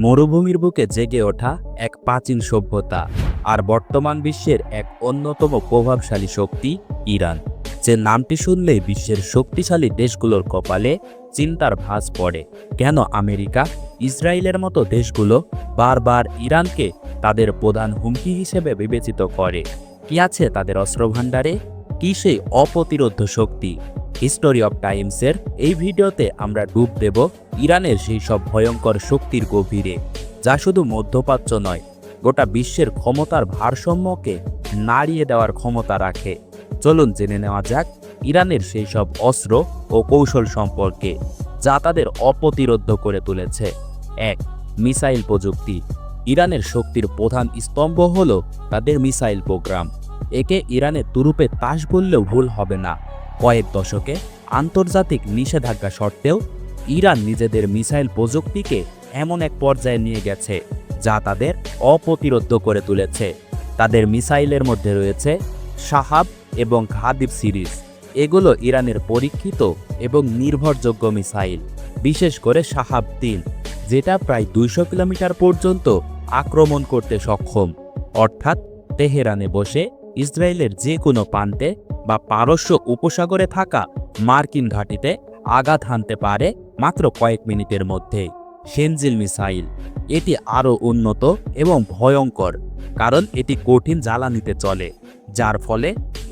মরুভূমির বুকে জেগে ওঠা এক প্রাচীন সভ্যতা আর বর্তমান বিশ্বের এক অন্যতম প্রভাবশালী শক্তি ইরান। যে নামটি শুনলেই বিশ্বের শক্তিশালী দেশগুলোর কপালে চিন্তার ভাঁজ পড়ে। কেন আমেরিকা ইসরায়েলের মতো দেশগুলো বারবার ইরানকে তাদের প্রধান হুমকি হিসেবে বিবেচিত করে? কি আছে তাদের অস্ত্রভাণ্ডারে? কি সেই অপ্রতিরোধ শক্তি? হিস্টোরি অফ টাইমসের এই ভিডিওতে আমরা ডুব দেব ইরানের সেই সব ভয়ঙ্কর শক্তির গভীরে, যা শুধু মধ্যপ্রাচ্য নয়, গোটা বিশ্বের ক্ষমতার ভারসাম্যকে নাড়িয়ে দেওয়ার ক্ষমতা রাখে। চলুন জেনে নেওয়া যাক ইরানের সেই সব অস্ত্র ও কৌশল সম্পর্কে, যা তাদের অপ্রতিরোধ করে তুলেছে। এক, মিসাইল প্রযুক্তি। ইরানের শক্তির প্রধান স্তম্ভ হল তাদের মিসাইল প্রোগ্রাম। একে ইরানের তুরুপে তাস বললেও ভুল হবে না। কয়েক দশকে আন্তর্জাতিক নিষেধাজ্ঞা সত্ত্বেও ইরান নিজেদের মিসাইল প্রযুক্তিকে এমন এক পর্যায়ে নিয়ে গেছে, যা তাদের অপ্রতিরোধ করে তুলেছে। তাদের মিসাইলের মধ্যে রয়েছে সাহাব এবং খাদিব সিরিজ। এগুলো ইরানের পরীক্ষিত এবং নির্ভরযোগ্য মিসাইল, বিশেষ করে সাহাব তিন, যেটা প্রায় দুইশো কিলোমিটার পর্যন্ত আক্রমণ করতে সক্ষম। অর্থাৎ, তেহরানে বসে ইসরায়েলের যে কোনো প্রান্তে বা পারস্য উপসাগরে থাকা মার্কিন ঘাঁটিতে আঘাত হানতে পারে মাত্র কয়েক মিনিটের মধ্যে সেনজিল মিসাইল। এটি আরও উন্নত এবং ভয়ঙ্কর, কারণ এটি কঠিন জ্বালানিতে চলে, যার ফলে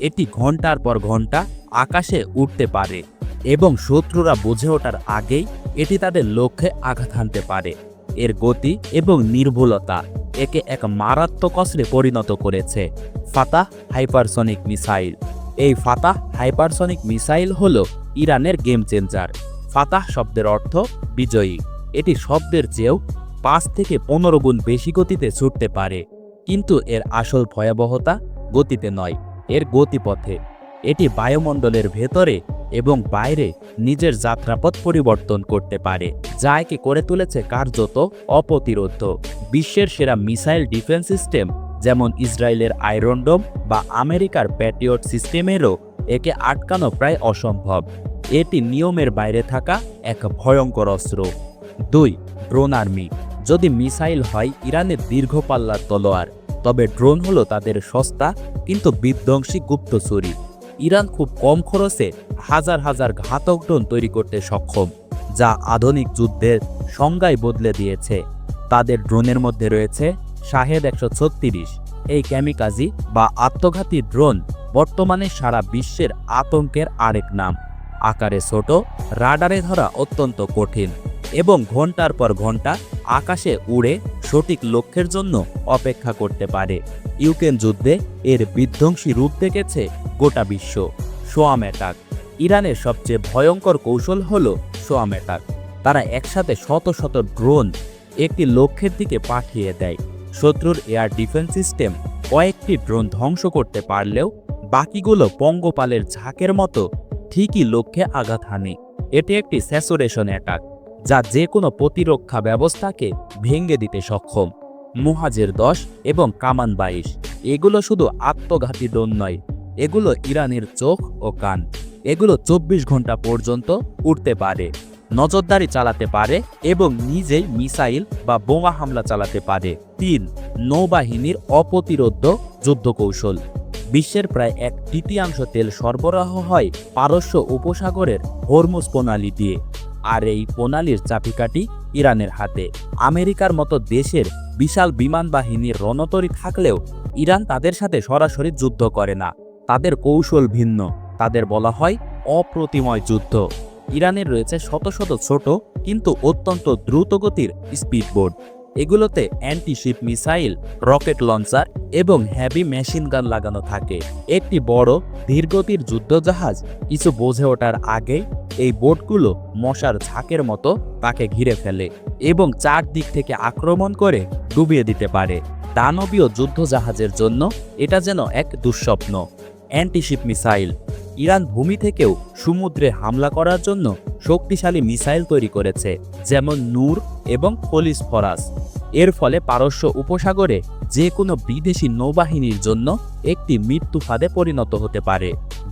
এটি ঘণ্টার পর ঘণ্টা আকাশে উঠতে পারে এবং শত্রুরা বুঝে ওঠার আগেই এটি তাদের লক্ষ্যে আঘাত হানতে পারে। এর গতি এবং নির্ভুলতা একে এক মারাত্মক অস্ত্রে পরিণত করেছে। Fattah hypersonic missile. এই ফাতাহ হাইপারসনিক মিসাইল হল ইরানের গেম চেঞ্জার। ফাতাহ শব্দের অর্থ বিজয়ী। এটি শব্দের চেয়েও পাঁচ থেকে পনেরো গুণ বেশি গতিতে ছুটতে পারে। কিন্তু এর আসল ভয়াবহতা গতিতে নয়, এর গতিপথে। এটি বায়ুমণ্ডলের ভেতরে এবং বাইরে নিজের যাত্রাপথ পরিবর্তন করতে পারে, যা একে করে তুলেছে কার্যত অপ্রতিরোধ বিশ্বের সেরা মিসাইল ডিফেন্স সিস্টেম, যেমন ইসরায়েলের আয়রনডোম বা আমেরিকার প্যাট্রিয়ট সিস্টেমেরও একে আটকানো প্রায় অসম্ভব। এটি নিয়মের বাইরে থাকা এক ভয়ঙ্কর অস্ত্র। দুই, ড্রোন আর্মি। যদি মিসাইল হয়, ইরানের দীর্ঘ পাল্লার তলোয়ার। তবে ড্রোন হলো তাদের সস্তা কিন্তু বিধ্বংসী গুপ্তচুরি ইরান খুব কম খরচে হাজার হাজার ঘাতক ড্রোন তৈরি করতে সক্ষম, যা আধুনিক যুদ্ধের সংজ্ঞায় বদলে দিয়েছে। তাদের ড্রোনের মধ্যে রয়েছে শাহেদ একশো ছত্রিশ, এই ক্যামিকাজি বা আত্মঘাতী ড্রোন বর্তমানে সারা বিশ্বের আতঙ্কের আরেক নাম। আকারে ছোট, রাডারে ধরা অত্যন্ত কঠিন এবং ঘণ্টার পর ঘণ্টা আকাশে উড়ে সঠিক লক্ষ্যের জন্য অপেক্ষা করতে পারে। ইউক্রেন যুদ্ধে এর বিধ্বংসী রূপ দেখেছে গোটা বিশ্ব। Swarm attack. ইরানের সবচেয়ে ভয়ঙ্কর কৌশল হল সোয়াম অ্যাটাক। তারা একসাথে শত শত ড্রোন একটি লক্ষ্যের দিকে পাঠিয়ে দেয়। শত্রুর এয়ার ডিফেন্স সিস্টেম কয়েকটি ড্রোন ধ্বংস করতে পারলেও বাকিগুলো পঙ্গপালের ঝাঁকের মতো ঠিকই লক্ষ্যে আঘাত হানে। এটি একটি স্যাচুরেশন অ্যাটাক, যা যে কোনো প্রতিরক্ষা ব্যবস্থাকে ভেঙে দিতে সক্ষম। মুহাজের দশ এবং কামান বাইশ, এগুলো শুধু আত্মঘাতী ড্রোন নয়, এগুলো ইরানের চোখ ও কান। এগুলো চব্বিশ ঘণ্টা পর্যন্ত উঠতে পারে, নজরদারি চালাতে পারে এবং নিজেই মিসাইল বা বোমা হামলা চালাতে পারে। তিন, নৌবাহিনীর অপ্রতিরোধ যুদ্ধ কৌশল বিশ্বের প্রায় এক তৃতীয়াংশ তেল সরবরাহ হয় পারস্য উপসাগরের হরমুজ প্রণালী দিয়ে। আর এই প্রণালীর চাপিকাঠি ইরানের হাতে। আমেরিকার মতো দেশের বিশাল বিমান বাহিনীর রণতরী থাকলেও ইরান তাদের সাথে সরাসরি যুদ্ধ করে না। তাদের কৌশল ভিন্ন। তাদের বলা হয় অপ্রতিময় যুদ্ধ। ইরানের রয়েছে শত শত ছোট কিন্তু অত্যন্ত দ্রুতগতির স্পিডবোট। এগুলোতে অ্যান্টিশিপ মিসাইল রকেট লঞ্চার এবং হ্যাভি মেশিন গান লাগানো থাকে। একটি বড়, ধীরগতির যুদ্ধজাহাজ কিছু বোঝে ওঠার আগে এই বোটগুলো মশার ঝাঁকের মতো তাকে ঘিরে ফেলে এবং চারদিক থেকে আক্রমণ করে ডুবিয়ে দিতে পারে। দানবীয় যুদ্ধজাহাজের জন্য এটা যেন এক দুঃস্বপ্ন। অ্যান্টিশিপ মিসাইল ইরান ভূমি থেকেও সমুদ্রে হামলা করার জন্য শক্তিশালী মিসাইল তৈরি করেছে, যেমন নূর এবং খলিস ফরাস। এর ফলে পারস্য উপসাগরে যে কোনো বিদেশি নৌবাহিনীর জন্য একটি মৃত্যু ফাঁদে পরিণত হতে পারে।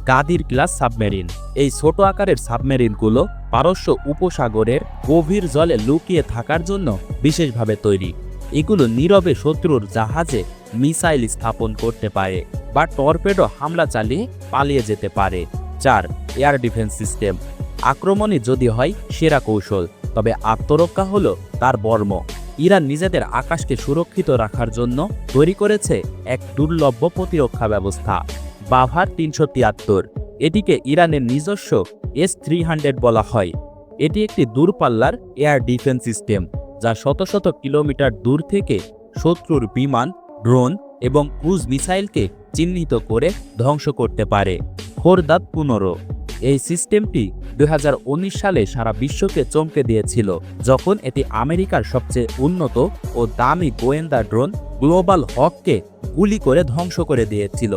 Ghadir class submarine. এই ছোট আকারের সাবমেরিনগুলো পারস্য উপসাগরের গভীর জলে লুকিয়ে থাকার জন্য বিশেষভাবে তৈরি। এগুলো নীরবে শত্রুর জাহাজে মিসাইল স্থাপন করতে পারে বা টর্পেডো হামলা চালিয়ে পালিয়ে যেতে পারে। চার, এয়ার ডিফেন্স সিস্টেম। আক্রমণে যদি হয়, সেরা কৌশল। তবে আত্মরক্ষা হল তার বর্ম। ইরান নিজেদের আকাশকে সুরক্ষিত রাখার জন্য তৈরি করেছে এক দুর্লভ্য প্রতিরক্ষা ব্যবস্থা। বাভার তিনশো তিয়াত্তর। এটিকে ইরানের নিজস্ব এস থ্রি হান্ড্রেড বলা হয়। এটি একটি দূরপাল্লার এয়ার ডিফেন্স সিস্টেম, যা শত শত কিলোমিটার দূর থেকে শত্রুর বিমান ড্রোন এবং ক্রুজ মিসাইলকে চিহ্নিত করে ধ্বংস করতে পারে। খোরদাদ পুনরো। এই সিস্টেমটি দুই হাজার উনিশ সালে সারা বিশ্বকে চমকে দিয়েছিল, যখন এটি আমেরিকার সবচেয়ে উন্নত ও দামি গোয়েন্দা ড্রোন গ্লোবাল হককে গুলি করে ধ্বংস করে দিয়েছিল।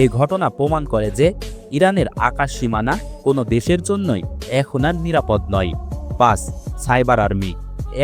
এই ঘটনা প্রমাণ করে যে ইরানের আকাশ সীমানা কোনো দেশের জন্যই এখন আর নিরাপদ নয়। পাঁচ, সাইবার আর্মি।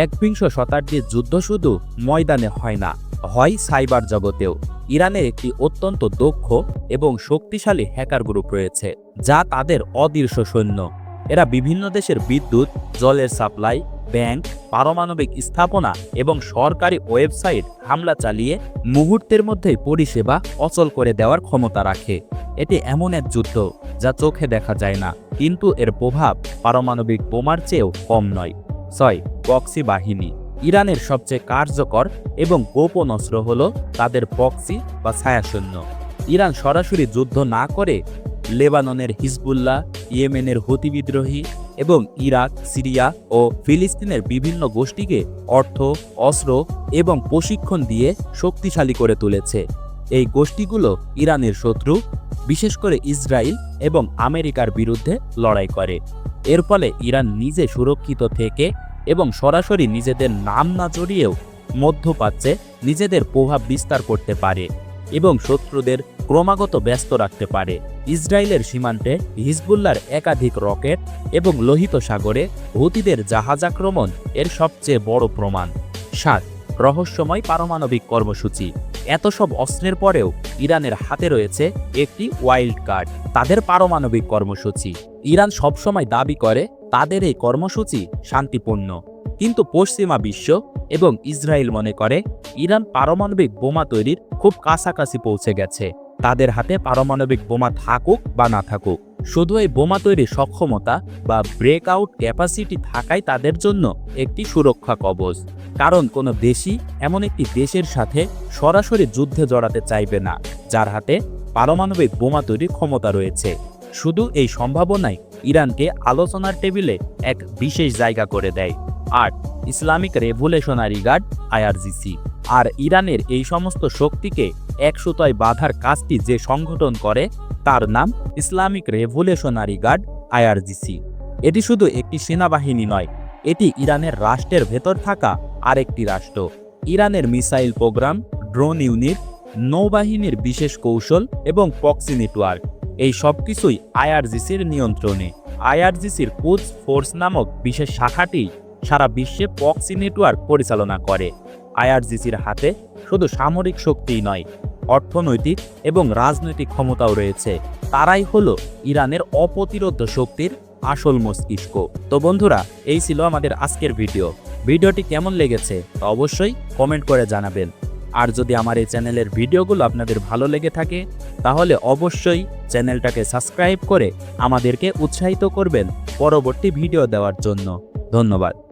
একবিংশ শতাব্দীর যুদ্ধ শুধু ময়দানে হয় না হয় সাইবার জগতেও। ইরানের একটি অত্যন্ত দক্ষ এবং শক্তিশালী হ্যাকার গ্রুপ রয়েছে, যা তাদের অদৃশ্য সৈন্য। এরা বিভিন্ন দেশের বিদ্যুৎ, জলের সাপ্লাই, ব্যাংক, পারমাণবিক স্থাপনা এবং সরকারি ওয়েবসাইট হামলা চালিয়ে মুহূর্তের মধ্যেই পরিষেবা অচল করে দেওয়ার ক্ষমতা রাখে। এটি এমন এক যুদ্ধ, যা চোখে দেখা যায় না, কিন্তু এর প্রভাব পারমাণবিক বোমার চেয়েও কম নয়। ছয় পক্সি বাহিনী। ইরানের সবচেয়ে কার্যকর এবং গোপন অস্ত্র হল তাদের পক্সি বা ছায়াসৈন্য। ইরান সরাসরি যুদ্ধ না করে লেবাননের হিজবুল্লাহ, ইয়েমেনের হতি বিদ্রোহী এবং ইরাক, সিরিয়া ও ফিলিস্তিনের বিভিন্ন গোষ্ঠীকে অর্থ, অস্ত্র এবং প্রশিক্ষণ দিয়ে শক্তিশালী করে তুলেছে। এই গোষ্ঠীগুলো ইরানের শত্রু, বিশেষ করে ইসরায়েল এবং আমেরিকার বিরুদ্ধে লড়াই করে। এর ফলে ইরান নিজে সুরক্ষিত থেকে এবং সরাসরি নিজেদের নাম না জড়িয়েও মধ্যপ্রাচ্যে নিজেদের প্রভাব বিস্তার করতে পারে এবং শত্রুদের ক্রমাগত ব্যস্ত রাখতে পারে। ইসরায়েলের সীমান্তে হিজবুল্লার একাধিক রকেট এবং লোহিত সাগরে হুতিদের জাহাজ আক্রমণ এর সবচেয়ে বড় প্রমাণ। সাত, রহস্যময় পারমাণবিক কর্মসূচি। এত সব অস্ত্রের পরেও ইরানের হাতে রয়েছে একটি ওয়াইল্ড কার্ড। তাদের পারমাণবিক কর্মসূচি। ইরান সবসময় দাবি করে তাদের এই কর্মসূচি শান্তিপূর্ণ। কিন্তু পশ্চিমা বিশ্ব এবং ইসরায়েল মনে করে, ইরান পারমাণবিক বোমা তৈরির খুব কাছাকাছি পৌঁছে গেছে। তাদের হাতে পারমাণবিক বোমা থাকুক বা না থাকুক, শুধু এই বোমা তৈরির সক্ষমতা বা ব্রেকআউট ক্যাপাসিটি থাকাই তাদের জন্য একটি সুরক্ষা কবচ। কারণ কোনো দেশই এমন একটি দেশের সাথে সরাসরি যুদ্ধে জড়াতে চাইবে না, যার হাতে পারমাণবিক বোমা তৈরির ক্ষমতা রয়েছে। শুধু এই সম্ভাবনাই ইরানকে আলোচনার টেবিলে এক বিশেষ জায়গা করে দেয়। আট, ইসলামিক রেভুলেশনারি গার্ড, আইআরজিসি। আর ইরানের এই সমস্ত শক্তিকে একসুতোয় বাধার কাজটি যে সংগঠন করে, তার নাম ইসলামিক রেভুলেশনারি গার্ড, আইআরজিসি। এটি শুধু একটি সেনাবাহিনী নয়, এটি ইরানের রাষ্ট্রের ভেতর থাকা আরেকটি রাষ্ট্র। ইরানের মিসাইল প্রোগ্রাম, ড্রোন ইউনিট, নৌবাহিনীর বিশেষ কৌশল এবং পক্সি নেটওয়ার্ক। এই সব কিছুই আইআরজিসির নিয়ন্ত্রণে। আইআরজিসির কুচ ফোর্স নামক বিশেষ শাখাটি সারা বিশ্বে পক্সি নেটওয়ার্ক পরিচালনা করে। আইআরজিসির হাতে শুধু সামরিক শক্তিই নয়, অর্থনৈতিক এবং রাজনৈতিক ক্ষমতাও রয়েছে। তারাই হলো ইরানের অপ্রতিরোধ শক্তির আসল মস্তিষ্ক। তো বন্ধুরা, এই ছিল আমাদের আজকের ভিডিও। ভিডিওটি কেমন লেগেছে তা অবশ্যই কমেন্ট করে জানাবেন। আর যদি আমার এই চ্যানেলের ভিডিওগুলো আপনাদের ভালো লেগে থাকে, তাহলে অবশ্যই চ্যানেলটাকে সাবস্ক্রাইব করে আমাদেরকে উৎসাহিত করবেন পরবর্তী ভিডিও দেওয়ার জন্য। ধন্যবাদ।